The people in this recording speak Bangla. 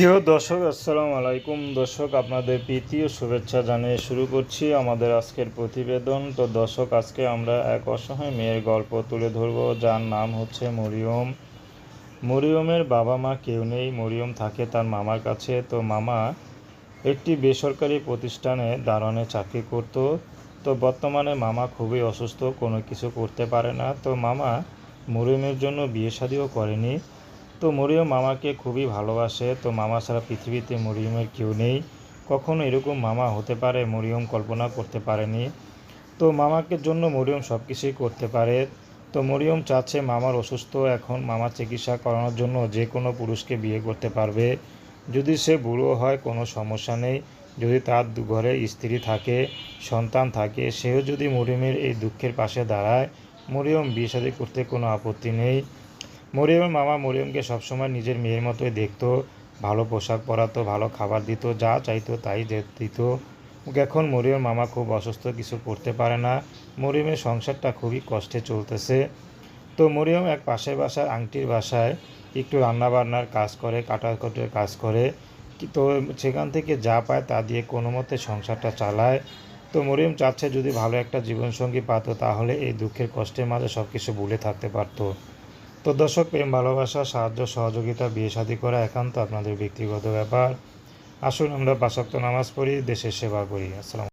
প্রিয় দর্শক, আসসালামু আলাইকুম। দর্শক, আপনাদের প্রীতি ও শুভেচ্ছা জানিয়ে শুরু করছি আমাদের আজকের প্রতিবেদন। তো দর্শক, আজকে আমরা এক অসহায় মেয়ের গল্প তুলে ধরব, যার নাম হচ্ছে মরিয়ম। মরিয়মের বাবা মা কেউ নেই, মরিয়ম থাকে তার মামার কাছে। তো মামা একটি বেসরকারি প্রতিষ্ঠানে দারণে চাকরি করত। তো বর্তমানে মামা খুবই অসুস্থ, কোনো কিছু করতে পারে না। তো মামা মরিয়মের জন্য বিয়ে শাদিও করেনি। তো মরিয়ম মামাকে খুবই ভালোবাসে। তো মামা ছাড়া পৃথিবীতে মরিয়মের কেউ নেই। কখনো এরকম মামা হতে পারে, মরিয়ম কল্পনা করতে পারেনি। তো মামাকে জন্য মরিয়ম সব কিছুই করতে পারে। তো মরিয়ম চাচ্ছে মামার অসুস্থ এখন মামার চিকিৎসা করানোর জন্য যে কোনো পুরুষকে বিয়ে করতে পারবে। যদি সে বুড়ো হয়, কোনো সমস্যা নেই। যদি তার ঘরে স্ত্রী থাকে, সন্তান থাকে, সেও যদি মরিয়মের এই দুঃখের পাশে দাঁড়ায়, মরিয়ম বিয়ে শাদী করতে কোনো আপত্তি নেই। মরিয়মের মামা মরিয়মকে সবসময় নিজের মেয়ের মতোই দেখতো, ভালো পোশাক পরাতো, ভালো খাবার দিত, যা চাইতো তাই দিত। এখন মরিয়ম মামা খুব অসুস্থ, কিছু করতে পারে না। মরিয়মের সংসারটা খুবই কষ্টে চলতেছে। তো মরিয়ম এক পাশের বাসার আংটির বাসায় একটু রান্নাবান্নার কাজ করে, কাটাকুটির কাজ করে। তো সেখান থেকে যা পায় তা দিয়ে কোনো মতে সংসারটা চালায়। তো মরিয়ম চাচ্ছে যদি ভালো একটা জীবনসঙ্গী পাতো, তাহলে এই দুঃখের কষ্টের মাঝে সব কিছু ভুলে থাকতে পারতো। তো দর্শক, প্রেম, ভালোবাসা, সাহায্য, সহযোগিতা, বিয়ে শাদী করা একান্ত আপনাদের ব্যক্তিগত ব্যাপার। আসুন আমরা পাশাক্ত নামাজ পড়ি, দেশের সেবা করি। আসসালাম